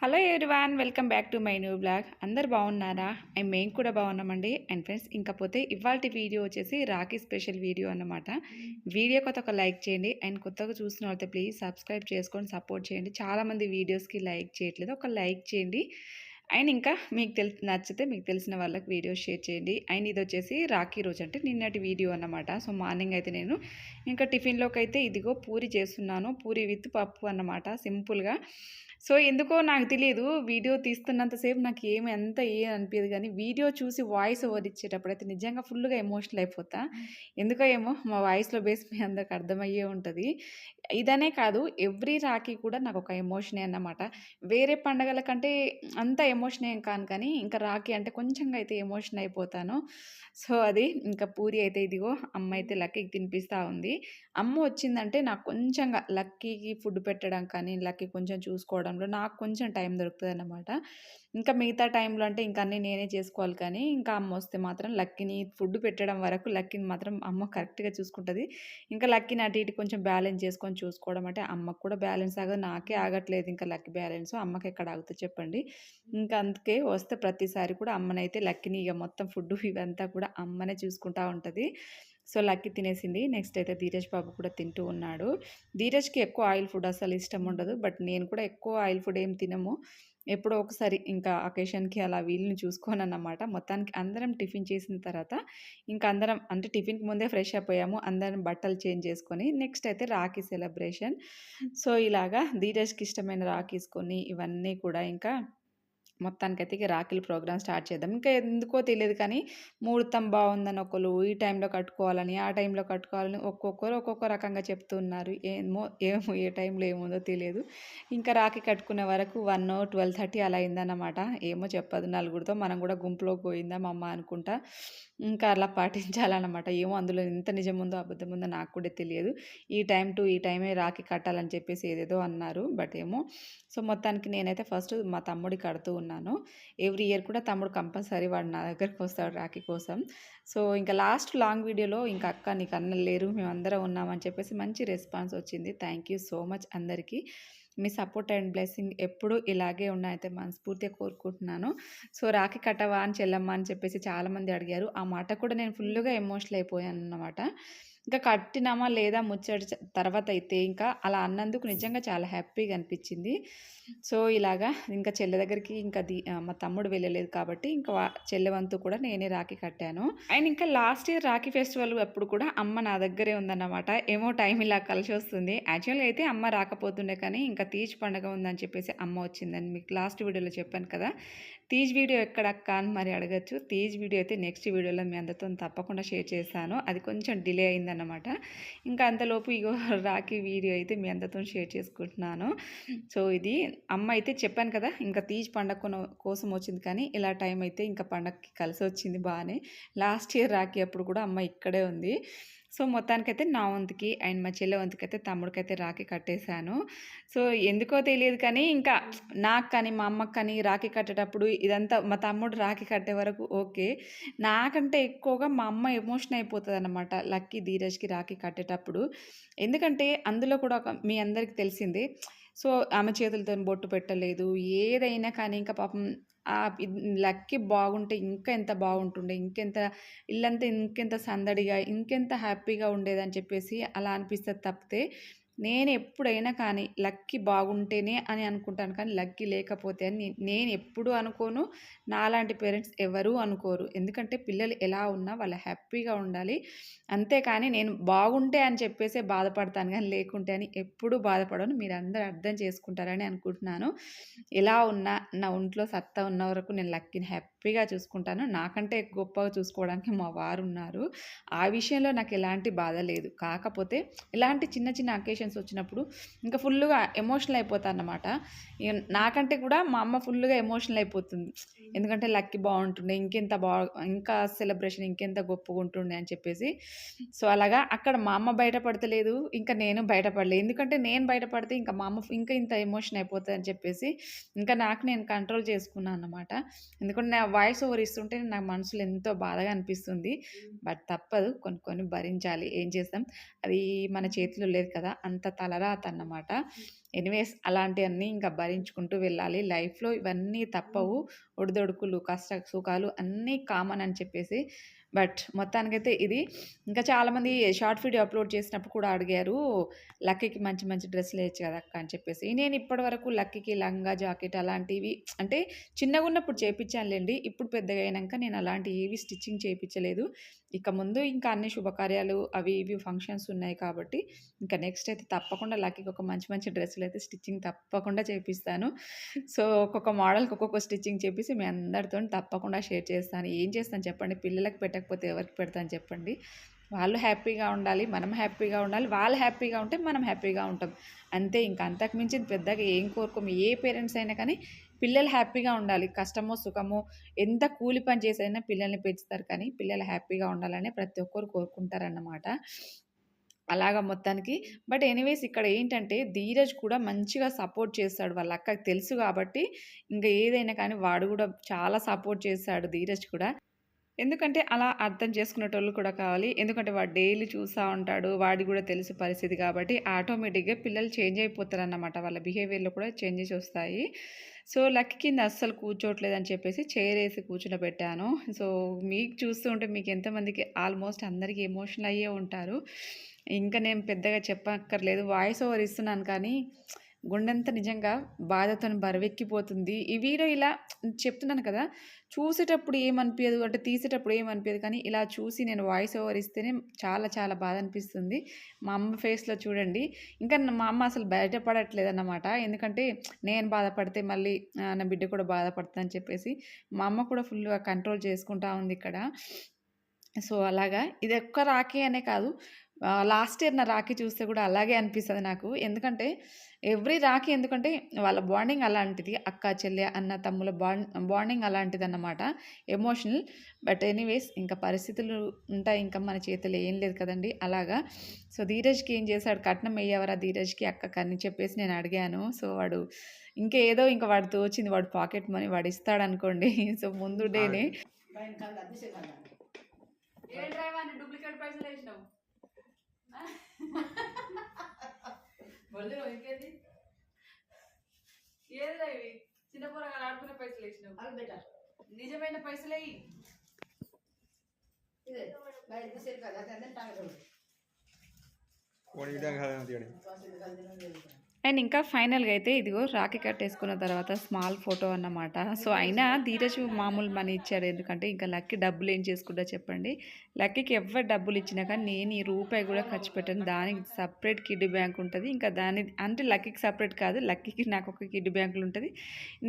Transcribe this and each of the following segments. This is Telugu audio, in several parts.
Hello everyone welcome back to my new blog అందరు బాగున్నారా? అండ్ మేము కూడా బాగున్నామండి. అండ్ ఫ్రెండ్స్ ఇంకపోతే ఇవాళ వీడియో వచ్చేసి రాఖీ స్పెషల్ వీడియో అన్నమాట. వీడియో కొత్త ఒక లైక్ చేయండి. అండ్ కొత్తగా చూసిన వాళ్ళతో ప్లీజ్ సబ్స్క్రైబ్ చేసుకొని సపోర్ట్ చేయండి. చాలామంది వీడియోస్కి లైక్ చేయట్లేదు. ఒక లైక్ చేయండి. అండ్ ఇంకా మీకు తెలి నచ్చితే మీకు తెలిసిన వాళ్ళకి వీడియో షేర్ చేయండి. అండ్ ఇది వచ్చేసి రాఖీ రోజు అంటే నిన్నటి వీడియో అన్నమాట. సో మార్నింగ్ అయితే నేను ఇంకా టిఫిన్లోకి అయితే ఇదిగో పూరి చేస్తున్నాను. పూరి విత్ పప్పు అన్నమాట. సింపుల్గా. సో ఎందుకో నాకు తెలియదు వీడియో తీస్తున్నంతసేపు నాకు ఏమి అంత ఏం అనిపించదు కానీ వీడియో చూసి వాయిస్ ఓవర్ ఇచ్చేటప్పుడు అయితే నిజంగా ఫుల్గా ఎమోషనల్ అయిపోతా. ఎందుకో ఏమో మా వాయిస్లో బేస్ మీ అందరికి అర్థమయ్యే ఉంటుంది. ఇదనే కాదు ఎవ్రీ రాఖీ కూడా నాకు ఒక ఎమోషనే అన్నమాట. వేరే పండగల కంటే అంత ఎమోషన్ ఏం కాను కానీ ఇంకా రాఖీ అంటే కొంచెంగా అయితే ఎమోషన్ అయిపోతాను. సో అది ఇంకా పూరి అయితే ఇదిగో అమ్మ అయితే లక్కీకి తినిపిస్తూ ఉంది. అమ్మ వచ్చిందంటే నాకు కొంచెంగా లక్కీకి ఫుడ్ పెట్టడం కానీ లక్కీ కొంచెం చూసుకోవడంలో నాకు కొంచెం టైం దొరుకుతుంది అన్నమాట ఇంకా మిగతా టైంలో అంటే ఇంకా అన్నీ నేనే చేసుకోవాలి కానీ ఇంకా అమ్మ వస్తే మాత్రం లక్కీని ఫుడ్ పెట్టడం వరకు లక్కీని మాత్రం అమ్మ కరెక్ట్గా చూసుకుంటుంది. ఇంకా లక్కీని అటు ఇటు కొంచెం బ్యాలెన్స్ చేసుకొని చూసుకోవడం అంటే అమ్మకు కూడా బ్యాలెన్స్ ఆగదు నాకే ఆగట్లేదు ఇంకా లక్కీ బ్యాలెన్స్. అమ్మకి ఎక్కడ ఆగుతుంది చెప్పండి. ఇంకా అందుకే వస్తే ప్రతిసారి కూడా అమ్మనైతే లక్కీని ఇక మొత్తం ఫుడ్ ఇవంతా కూడా అమ్మనే చూసుకుంటా ఉంటుంది. సో లక్కీ తినేసింది. నెక్స్ట్ అయితే ధీరజ్ బాబు కూడా తింటూ ఉన్నాడు. ధీరజ్కి ఎక్కువ ఆయిల్ ఫుడ్ అసలు ఇష్టం ఉండదు. బట్ నేను కూడా ఎక్కువ ఆయిల్ ఫుడ్ ఏం తినము. ఎప్పుడో ఒకసారి ఇంకా అకేషన్కి అలా వీళ్ళని చూసుకోను అన్నమాట మొత్తానికి అందరం టిఫిన్ చేసిన తర్వాత ఇంకా అందరం అంటే టిఫిన్కి ముందే ఫ్రెష్ అయిపోయాము. అందరం బట్టలు చేంజ్ చేసుకొని నెక్స్ట్ అయితే రాఖీ సెలబ్రేషన్. సో ఇలాగా ధీరజ్కి ఇష్టమైన రాఖీస్ కొన్ని ఇవన్నీ కూడా ఇంకా మొత్తానికైతే ఇక రాఖీల ప్రోగ్రామ్ స్టార్ట్ చేద్దాం. ఇంకా ఎందుకో తెలియదు కానీ ముహూర్తం బాగుందని ఒకరు ఈ టైంలో కట్టుకోవాలని ఆ టైంలో కట్టుకోవాలని ఒక్కొక్కరు ఒక్కొక్క రకంగా చెప్తున్నారు. ఏమో ఏమో ఏ టైంలో ఏముందో తెలియదు. ఇంకా రాఖీ కట్టుకునే వరకు వన్ ట్వెల్వ్ థర్టీ అలా అయిందన్నమాట. ఏమో చెప్పదు. నలుగురితో మనం కూడా గుంపులో పోయిందా మా అమ్మ అనుకుంటా. ఇంకా అలా పాటించాలన్నమాట. ఏమో అందులో ఎంత నిజం ఉందో అబద్ధం ఉందో నాకు కూడా తెలియదు. ఈ టైం టు ఈ టైమే రాఖీ కట్టాలని చెప్పేసి ఏదేదో అన్నారు. బట్ ఏమో సో మొత్తానికి నేనైతే ఫస్ట్ మా తమ్ముడి కడుతూ ఉన్నాను. ఎవ్రీ ఇయర్ కూడా తమ్ముడు కంపల్సరీ వాడు నా దగ్గరికి వస్తాడు రాఖీ కోసం. సో ఇంకా లాస్ట్ లాంగ్ వీడియోలో ఇంకా అక్క నీకు అన్నలు లేరు మేమందరం ఉన్నామని చెప్పేసి మంచి రెస్పాన్స్ వచ్చింది. థ్యాంక్ యూ సో మచ్ అందరికీ. మీ సపోర్ట్ అండ్ బ్లెస్సింగ్ ఎప్పుడూ ఇలాగే ఉన్నాయితే మనస్ఫూర్తిగా కోరుకుంటున్నాను. సో రాఖీ కట్టవా అని చెల్లమ్మ అని చెప్పేసి చాలామంది అడిగారు. ఆ మాట కూడా నేను ఫుల్గా ఎమోషనల్ అయిపోయాను అన్నమాట ఇంకా కట్టినామా లేదా ముచ్చట తర్వాత అయితే ఇంకా అలా అన్నందుకు నిజంగా చాలా హ్యాపీగా అనిపించింది. సో ఇలాగా ఇంకా చెల్లె దగ్గరికి ఇంకా మా తమ్ముడు వెళ్ళలేదు కాబట్టి ఇంకా చెల్లె వంతు కూడా నేనే రాఖీ కట్టాను. అండ్ ఇంకా లాస్ట్ ఇయర్ రాఖీ ఫెస్టివల్ అప్పుడు కూడా అమ్మ నా దగ్గరే ఉందన్నమాట. ఏమో టైం ఇలా కలిసి వస్తుంది. యాక్చువల్గా అయితే అమ్మ రాకపోతుండే కానీ ఇంకా తీజ్ పండగ ఉందని చెప్పేసి అమ్మ వచ్చిందని మీకు లాస్ట్ వీడియోలో చెప్పాను కదా. తీజ్ వీడియో ఎక్కడ అక్క అని మరి అడగచ్చు. తీజ్ వీడియో అయితే నెక్స్ట్ వీడియోలో మీ అందరితో తప్పకుండా షేర్ చేస్తాను. అది కొంచెం డిలే అయిందన్నమాట. ఇంకా అంతలోపు ఇగో రాఖీ వీడియో అయితే మీ అందరితో షేర్ చేసుకుంటున్నాను. సో ఇది అమ్మ అయితే చెప్పాను కదా ఇంకా తీజ్ పండగ కోసం వచ్చింది కానీ ఇలా టైం అయితే ఇంకా పండగకి కలిసి వచ్చింది బాగానే లాస్ట్ ఇయర్ రాఖీ అప్పుడు కూడా అమ్మ ఇక్కడే ఉంది. సో మొత్తానికైతే నా వంతుకి అండ్ మా చెల్లె వంతుకైతే తమ్ముడికైతే రాఖీ కట్టేశాను. సో ఎందుకో తెలియదు కానీ ఇంకా నాకు కానీ మా అమ్మకి కానీ రాఖీ కట్టేటప్పుడు ఇదంతా మా తమ్ముడు రాఖీ కట్టే వరకు ఓకే. నాకంటే ఎక్కువగా మా అమ్మ ఎమోషన్ అయిపోతుంది అనమాట లక్కీ ధీరజ్కి రాఖీ కట్టేటప్పుడు. ఎందుకంటే అందులో కూడా ఒక మీ అందరికీ తెలిసిందే సో ఆమె చేతులతో బొట్టు పెట్టలేదు. ఏదైనా కానీ ఇంకా పాపం ఆ లక్కీ బాగుంటే ఇంకా ఎంత బాగుంటుండే ఇంకెంత ఇల్లంతా ఇంకెంత సందడిగా ఇంకెంత హ్యాపీగా ఉండేదని చెప్పేసి అలా అనిపిస్తుంది తప్పితే నేను ఎప్పుడైనా కానీ లక్కీ బాగుంటేనే అని అనుకుంటాను. కానీ లక్కీ లేకపోతే అని నేను ఎప్పుడు అనుకోను. నాలాంటి పేరెంట్స్ ఎవరూ అనుకోరు. ఎందుకంటే పిల్లలు ఎలా ఉన్నా వాళ్ళు హ్యాపీగా ఉండాలి. అంతేకాని నేను బాగుంటే అని చెప్పేసే బాధపడతాను. కానీ లేకుంటే అని ఎప్పుడూ బాధపడను. మీరు అందరూ అర్థం చేసుకుంటారని అనుకుంటున్నాను. ఎలా ఉన్నా నా ఒంట్లో సత్తా ఉన్న వరకు నేను లక్కీని హ్యాపీగా చూసుకుంటాను. నాకంటే గొప్పగా చూసుకోవడానికి మా వారు ఉన్నారు ఆ విషయంలో నాకు ఎలాంటి బాధ లేదు. కాకపోతే ఇలాంటి చిన్న చిన్న అకేషన్స్ వచ్చినప్పుడు ఇంకా ఫుల్గా ఎమోషనల్ అయిపోతాను అనమాట నాకంటే కూడా మా అమ్మ ఫుల్గా ఎమోషనల్ అయిపోతుంది. ఎందుకంటే లక్కీ బాగుంటుండే ఇంకెంత బాగా ఇంకా సెలబ్రేషన్ ఇంకెంత గొప్పగా ఉంటుండే అని చెప్పేసి. సో అలాగా అక్కడ మా అమ్మ బయటపడతలేదు. ఇంకా నేను బయటపడలేదు ఎందుకంటే నేను బయటపడితే ఇంకా మా అమ్మ ఇంకా ఇంత ఎమోషన్ అయిపోతుంది అని చెప్పేసి ఇంకా నాకు నేను కంట్రోల్ చేసుకున్నాను అనమాట ఎందుకంటే వాయిస్ ఓవర్ ఇస్తుంటే నాకు మనసులో ఎంతో బాధగా అనిపిస్తుంది. బట్ తప్పదు. కొన్ని కొన్ని భరించాలి. ఏం చేస్తాం? అది మన చేతిలో లేదు కదా! అంత తలరాత అన్నమాట. ఎనీవేస్ అలాంటివన్నీ ఇంకా భరించుకుంటూ వెళ్ళాలి. లైఫ్లో ఇవన్నీ తప్పవు. ఒడిదొడుకులు కష్ట సుఖాలు అన్నీ కామన్ అని చెప్పేసి బట్ మొత్తానికైతే ఇది. ఇంకా చాలామంది షార్ట్ వీడియో అప్లోడ్ చేసినప్పుడు కూడా అడిగారు లక్కీకి మంచి మంచి డ్రెస్సులు వేయచ్చు కదా అక్క అని చెప్పేసి. నేను ఇప్పటి వరకు లక్కీకి లంగా జాకెట్ అలాంటివి అంటే చిన్నగా ఉన్నప్పుడు చేయించానులేండి ఇప్పుడు పెద్దగా అయినాక నేను అలాంటి ఏవి స్టిచ్చింగ్ చేయించలేదు ఇక ముందు ఇంకా అన్ని శుభకార్యాలు అవి ఇవి ఫంక్షన్స్ ఉన్నాయి కాబట్టి ఇంకా నెక్స్ట్ అయితే తప్పకుండా లక్కీకి ఒక మంచి మంచి డ్రెస్సులు అయితే స్టిచ్చింగ్ తప్పకుండా చేపిస్తాను. సో ఒక్కొక్క మోడల్కి ఒక్కొక్క స్టిచ్చింగ్ చేపిసి మీ అందరితో తప్పకుండా షేర్ చేస్తాను. ఏం చేస్తాను చెప్పండి? పిల్లలకు పెట్టకపోతే ఎవరికి పెడతాను చెప్పండి? వాళ్ళు హ్యాపీగా ఉండాలి మనం హ్యాపీగా ఉండాలి. వాళ్ళు హ్యాపీగా ఉంటే మనం హ్యాపీగా ఉంటాం. అంతే ఇంకా అంతకు మించి పెద్దగా ఏం కోరుకోము. ఏ పేరెంట్స్ అయినా కానీ పిల్లలు హ్యాపీగా ఉండాలి. కష్టమో సుఖమో ఎంత కూలి పని చేసైనా పిల్లల్ని పెంచుతారు కానీ పిల్లలు హ్యాపీగా ఉండాలని ప్రతి ఒక్కరు కోరుకుంటారన్నమాట. అలాగా మొత్తానికి. బట్ ఎనీవేస్ ఇక్కడ ఏంటంటే ధీరజ్ కూడా మంచిగా సపోర్ట్ చేస్తాడు వాళ్ళ అక్కకి తెలుసు కాబట్టి ఇంకా ఏదైనా కానీ వాడు కూడా చాలా సపోర్ట్ చేస్తాడు ధీరజ్ కూడా. ఎందుకంటే అలా అర్థం చేసుకునేటోళ్ళు కూడా కావాలి. ఎందుకంటే వాడు డైలీ చూస్తూ ఉంటాడు వాడి కూడా తెలుసు పరిస్థితి కాబట్టి ఆటోమేటిక్గా పిల్లలు చేంజ్ అయిపోతారన్నమాట. వాళ్ళ బిహేవియర్లో కూడా చేంజెస్ వస్తాయి. సో లక్కీ కింద అస్సలు అని చెప్పేసి చైర్ వేసి కూర్చుని పెట్టాను సో మీకు చూస్తూ ఉంటే మీకు ఎంతమందికి ఆల్మోస్ట్ అందరికీ ఎమోషనల్ అయ్యే ఉంటారు. ఇంకా నేను పెద్దగా చెప్పక్కర్లేదు. వాయిస్ ఓవర్ ఇస్తున్నాను కానీ గుండెంత నిజంగా బాధతో బరువెక్కిపోతుంది. ఈ వీడియో ఇలా చెప్తున్నాను కదా చూసేటప్పుడు ఏమనిపించదు అంటే తీసేటప్పుడు ఏమనిపించదు కానీ ఇలా చూసి నేను వాయిస్ ఓవర్ ఇస్తేనే చాలా చాలా బాధ అనిపిస్తుంది. మా అమ్మ ఫేస్లో చూడండి. ఇంకా మా అమ్మ అసలు బయటపడట్లేదు అన్నమాట. ఎందుకంటే నేను బాధపడితే మళ్ళీ నా బిడ్డ కూడా బాధపడుతుందని చెప్పేసి మా అమ్మ కూడా ఫుల్గా కంట్రోల్ చేసుకుంటా ఉంది ఇక్కడ. సో అలాగా. ఇది ఒక్క రాఖీ అనే కాదు. లాస్ట్ ఇయర్ నా రాఖీ చూస్తే కూడా అలాగే అనిపిస్తుంది నాకు. ఎందుకంటే ఎవ్రీ రాఖీ ఎందుకంటే వాళ్ళ బాండింగ్ అలాంటిది అక్క చెల్లె అన్న తమ్ముల బాండ్ బాండింగ్ అలాంటిది అన్నమాట ఎమోషనల్. బట్ ఎనీవేస్ ఇంకా పరిస్థితులు ఉంటాయి ఇంకా మన చేతిలో ఏం లేదు కదండి. అలాగా. సో ధీరజ్కి ఏం చేశాడు? కట్నం వేయవరా ధీరజ్కి? అక్కకి అని చెప్పేసి నేను అడిగాను. సో వాడు ఇంకేదో ఇంకా వాడు తోచింది వాడు పాకెట్ మనీ వాడు ఇస్తాడు అనుకోండి. సో ముందు డేనే డూప్లికేట్ పైసలు వేసినావు? బొల్లె ఇంకేంది? ఏదిరా ఇవి? చిన్న పోరగాలు ఆడుకునే పైసలు ఇచ్చిన అది బెటర్. నిజమైన పైసలే ఇదే బయట సేరు కదా అదే టాంగ్ కొనిడా అండ్ ఇంకా ఫైనల్గా అయితే ఇదిగో రాఖీ కట్టేసుకున్న తర్వాత స్మాల్ ఫోటో అన్నమాట. సో అయినా ధీరజ్ మామూలు మనీ ఇచ్చాడు ఎందుకంటే ఇంకా లక్కీ డబ్బులు ఏం చేసుకుంటా చెప్పండి. లక్కీకి ఎవరు డబ్బులు ఇచ్చినా కానీ నేను ఈ రూపాయి కూడా ఖర్చు పెట్టాను. దానికి సపరేట్ కిడ్ బ్యాంక్ ఉంటుంది. ఇంకా దాని అంటే లక్కీకి సపరేట్ కాదు లక్కీకి నాకు ఒక కిడ్ బ్యాంకులు ఉంటుంది.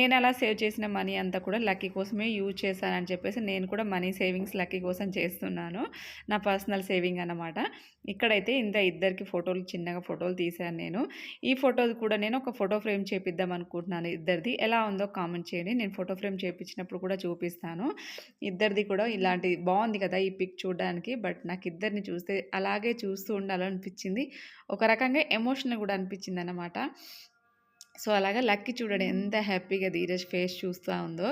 నేను అలా సేవ్ చేసిన మనీ అంతా కూడా లక్కీ కోసమే యూజ్ చేశానని చెప్పేసి నేను కూడా మనీ సేవింగ్స్ లక్కీ కోసం చేస్తున్నాను. నా పర్సనల్ సేవింగ్ అన్నమాట. ఇక్కడైతే ఇంత ఇద్దరికి ఫోటోలు చిన్నగా ఫోటోలు తీశాను నేను. ఈ ఫోటోది కూడా నేను ఒక ఫోటో ఫ్రేమ్ చేపిద్దాం అనుకుంటున్నాను ఇద్దరిది. ఎలా ఉందో కామెంట్ చేయండి. నేను ఫోటో ఫ్రేమ్ చేపించినప్పుడు కూడా చూపిస్తాను. ఇద్దరిది కూడా ఇలాంటి బాగుంది కదా ఈ పిక్ చూడడానికి బట్ నాకు ఇద్దరిని చూస్తే అలాగే చూస్తూ ఉండాలనిపించింది. ఒక రకంగా ఎమోషనల్ కూడా అనిపించింది అనమాట సో అలాగా లక్కీ చూడండి ఎంత హ్యాపీగా ధీరజ్ ఫేస్ చూస్తూ ఉందో.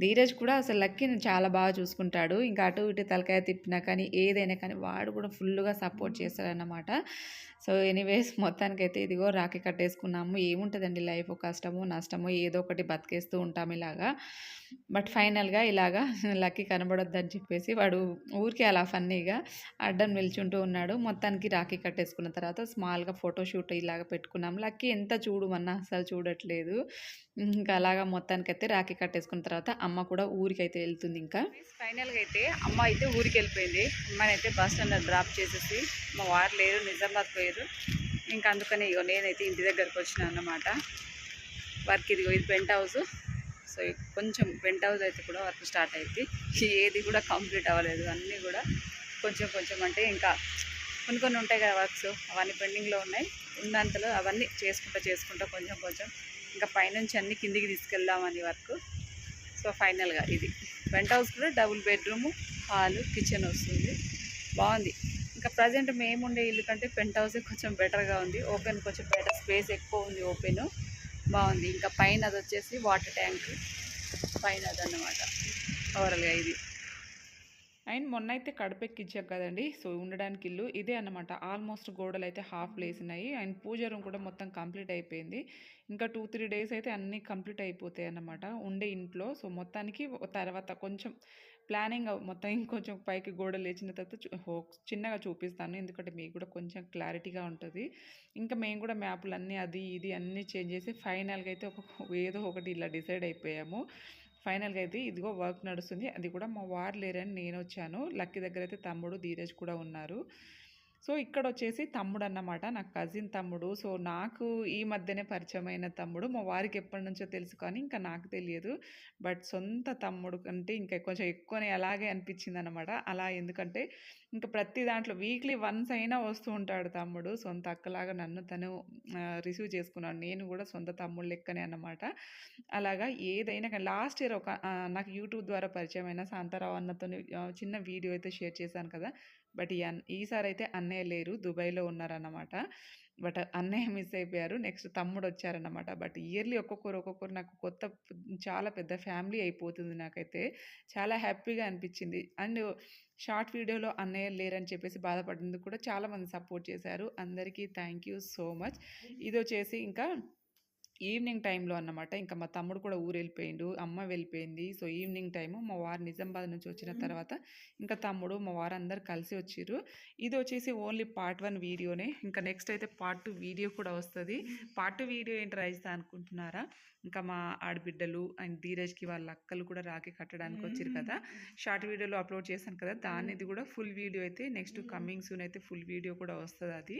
ధీరజ్ కూడా అసలు లక్కీని చాలా బాగా చూసుకుంటాడు. ఇంకా అటు ఇటు తలకాయ తిప్పినా కానీ ఏదైనా కానీ వాడు కూడా ఫుల్గా సపోర్ట్ చేస్తాడన్నమాట. సో ఎనీవేస్ మొత్తానికైతే ఇదిగో రాఖీ కట్టేసుకున్నాము. ఏముంటుందండి లైఫ్? కష్టమో నష్టమో ఏదో ఒకటి బతికేస్తూ ఉంటాం ఇలాగా. బట్ ఫైనల్గా ఇలాగా లక్కీ కనబడొద్దని చెప్పేసి వాడు ఊరికే అలా ఫన్నీగా అడ్డం నిల్చుంటూ ఉన్నాడు. మొత్తానికి రాఖీ కట్టేసుకున్న తర్వాత స్మాల్గా ఫోటోషూట్ ఇలాగ పెట్టుకున్నాం లక్కీ ఎంత చూడమన్నా అసలు చూడట్లేదు. ఇంకా అలాగా మొత్తానికి అయితే రాఖీ కట్టేసుకున్న తర్వాత అమ్మ కూడా ఊరికైతే వెళ్తుంది ఇంకా. ఫైనల్గా అయితే అమ్మ అయితే ఊరికి వెళ్ళిపోయింది అమ్మని అయితే బస్ స్టాండ్ డ్రాప్ చేసేసి మా వారు లేరు నిజామాబాద్ లేదు. ఇంకా అందుకని ఇగో నేనైతే ఇంటి దగ్గరకు వచ్చిన అన్నమాట. వర్క్ ఇదిగో ఇది పెంట్ హౌస్. సో కొంచెం పెంట్ హౌస్ అయితే కూడా వర్క్ స్టార్ట్ అయింది. ఏది కూడా కంప్లీట్ అవ్వలేదు. అన్నీ కూడా కొంచెం కొంచెం అంటే ఇంకా కొన్ని కొన్ని ఉంటాయి కదా వర్క్స్. అవన్నీ పెండింగ్లో ఉన్నాయి. ఉన్నంతలో అవన్నీ చేసుకుంటా చేసుకుంటా కొంచెం కొంచెం ఇంకా పైనుంచి అన్ని కిందికి తీసుకెళ్దామని వర్క్. సో ఫైనల్గా ఇది. పెంట్ హౌస్ కూడా డబుల్ బెడ్రూమ్ హాల్ కిచెన్ వస్తుంది. బాగుంది. ఇంకా ప్రజెంట్ మేము ఉండే ఇల్లు కంటే పెంట్ హౌసే కొంచెం బెటర్గా ఉంది. ఓపెన్ కొంచెం బెటర్ స్పేస్ ఎక్కువ ఉంది ఓపెన్ బాగుంది. ఇంకా పైన అది వచ్చేసి వాటర్ ట్యాంక్. పైన అదన్నమాట. ఓవరాల్గా ఇది. అండ్ మొన్న అయితే కడపెక్కిచ్చాం కదండి. సో ఉండడానికి ఇల్లు ఇదే అన్నమాట. ఆల్మోస్ట్ గోడలు అయితే హాఫ్ లేసినాయి. అండ్ పూజ రూమ్ కూడా మొత్తం కంప్లీట్ అయిపోయింది. ఇంకా టూ త్రీ డేస్ అయితే అన్నీ కంప్లీట్ అయిపోతాయి అన్నమాట ఉండే ఇంట్లో. సో మొత్తానికి తర్వాత కొంచెం ప్లానింగ్ మొత్తం ఇంకొంచెం పైకి గోడలు లేచిన తర్వాత చూ- చిన్నగా చూపిస్తాను. ఎందుకంటే మీకు కూడా కొంచెం క్లారిటీగా ఉంటుంది. ఇంకా మేము కూడా మ్యాప్లు అన్నీ అది ఇది అన్నీ చేంజ్ చేసి ఫైనల్గా అయితే ఒక ఏదో ఒకటి ఇలా డిసైడ్ అయిపోయాము. ఫైనల్గా అయితే ఇదిగో వర్క్ నడుస్తుంది. అది కూడా మా వారు లేరని నేను వచ్చాను లక్కీ దగ్గర అయితే తమ్ముడు ధీరజ్ కూడా ఉన్నారు. సో ఇక్కడ వచ్చేసి తమ్ముడు అన్నమాట నాకు కజిన్ తమ్ముడు. సో నాకు ఈ మధ్యనే పరిచయమైన తమ్ముడు. మా వారికి ఎప్పటి నుంచో తెలుసు కానీ ఇంకా నాకు తెలియదు. బట్ సొంత తమ్ముడు కంటే ఇంకా కొంచెం ఎక్కువనే అలాగే అనిపించింది అనమాట అలా ఎందుకంటే ఇంకా ప్రతి దాంట్లో వీక్లీ వన్స్ అయినా వస్తూ ఉంటాడు తమ్ముడు. సొంత అక్కలాగా నన్ను తను రిసీవ్ చేసుకున్నాను నేను కూడా సొంత తమ్ముడు లెక్కనే అన్నమాట. అలాగా ఏదైనా కానీ లాస్ట్ ఇయర్ ఒక నాకు యూట్యూబ్ ద్వారా పరిచయం అయిన శాంతారావు అన్నతో చిన్న వీడియో అయితే షేర్ చేశాను కదా. బట్ ఈ ఈసారి అయితే అన్నయ్య లేరు. దుబాయ్లో ఉన్నారన్నమాట. బట్ అన్నయ్య మిస్ అయిపోయారు. నెక్స్ట్ తమ్ముడు వచ్చారన్నమాట బట్ ఇయర్లీ ఒక్కొక్కరు ఒక్కొక్కరు నాకు కొత్త చాలా పెద్ద ఫ్యామిలీ అయిపోతుంది నాకైతే. చాలా హ్యాపీగా అనిపించింది. అండ్ షార్ట్ వీడియోలో అన్నయ్య లేరని చెప్పేసి బాధపడేందుకు కూడా చాలామంది సపోర్ట్ చేశారు. అందరికీ థ్యాంక్ యూ సో మచ్. ఇది వచ్చేసి ఇంకా ఈవినింగ్ టైంలో అన్నమాట. ఇంకా మా తమ్ముడు కూడా ఊరు వెళ్ళిపోయిండు అమ్మ వెళ్ళిపోయింది. సో ఈవినింగ్ టైము మా వారు నిజామాబాద్ నుంచి వచ్చిన తర్వాత ఇంకా తమ్ముడు మా వారు అందరు కలిసి వచ్చిర్రు. ఇది వచ్చేసి ఓన్లీ పార్ట్ వన్ వీడియోనే. ఇంకా నెక్స్ట్ అయితే పార్ట్ టూ వీడియో కూడా వస్తుంది. పార్ట్ టూ వీడియో ఏంటి రాయిస్తా అనుకుంటున్నారా? ఇంకా మా ఆడబిడ్డలు అండ్ ధీరజ్కి వాళ్ళ అక్కలు కూడా రాఖీ కట్టడానికి వచ్చారు కదా. షార్ట్ వీడియోలో అప్లోడ్ చేశాను కదా. దానిది కూడా ఫుల్ వీడియో అయితే నెక్స్ట్ కమింగ్ సూన్ అయితే ఫుల్ వీడియో కూడా వస్తుంది అది.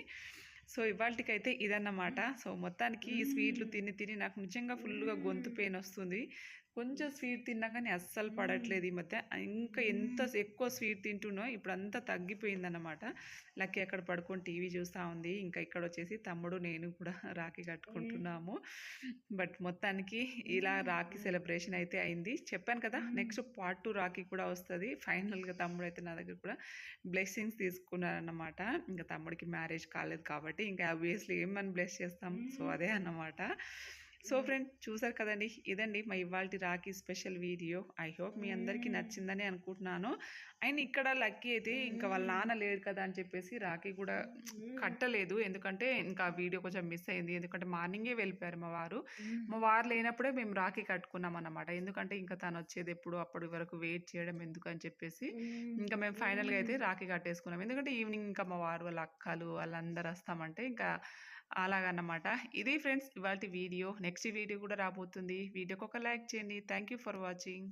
సో ఇవాళకైతే ఇదన్నమాట. సో మొత్తానికి ఈ స్వీట్లు తిని తిని నాకు నిజంగా ఫుల్గా గొంతు పెయిన్ వస్తుంది. కొంచెం స్వీట్ తిన్నా కానీ అస్సలు పడట్లేదు ఈ మధ్య. ఇంకా ఎంత ఎక్కువ స్వీట్ తింటున్నో ఇప్పుడు అంతా తగ్గిపోయిందన్నమాట. లక్కీ అక్కడ పడుకొని టీవీ చూస్తూ ఉంది. ఇంకా ఇక్కడ వచ్చేసి తమ్ముడు నేను కూడా రాఖీ కట్టుకుంటున్నాము. బట్ మొత్తానికి ఇలా రాఖీ సెలబ్రేషన్ అయితే అయింది. చెప్పాను కదా నెక్స్ట్ పార్ట్ టూ రాఖీ కూడా వస్తుంది. ఫైనల్గా తమ్ముడు అయితే నా దగ్గర కూడా బ్లెస్సింగ్స్ తీసుకున్నారన్నమాట. ఇంకా తమ్ముడికి మ్యారేజ్ కాలేదు కాబట్టి ఇంకా ఆబ్వియస్లీ ఏమని బ్లెస్ చేస్తాం? సో అదే అన్నమాట. సో ఫ్రెండ్ చూసారు కదండి ఇదండి మా ఇవాళ Rakhi special video. I hope మీ అందరికీ నచ్చిందని అనుకుంటున్నాను. అండ్ ఇక్కడ లక్కీ అయితే ఇంకా వాళ్ళ నాన్న లేడు కదా అని చెప్పేసి రాఖీ కూడా కట్టలేదు. ఎందుకంటే ఇంకా వీడియో కొంచెం మిస్ అయింది. ఎందుకంటే మార్నింగే వెళ్ళిపోయారు మా వారు. మా వారు లేనప్పుడే మేము రాఖీ కట్టుకున్నాం అన్నమాట. ఎందుకంటే ఇంకా తను వచ్చేది ఎప్పుడు అప్పటి వరకు వెయిట్ చేయడం ఎందుకు అని చెప్పేసి ఇంకా మేము ఫైనల్గా అయితే రాఖీ కట్టేసుకున్నాం. ఎందుకంటే ఈవినింగ్ ఇంకా మా వారు వాళ్ళ అక్కలు వాళ్ళందరూ వస్తామంటే ఇంకా అలాగన్నమాట. ఇది ఫ్రెండ్స్ ఇవాళ వీడియో. నెక్స్ట్ వీడియో కూడా రాబోతుంది. వీడియోకి ఒక లైక్ చేయండి. Thank you for watching.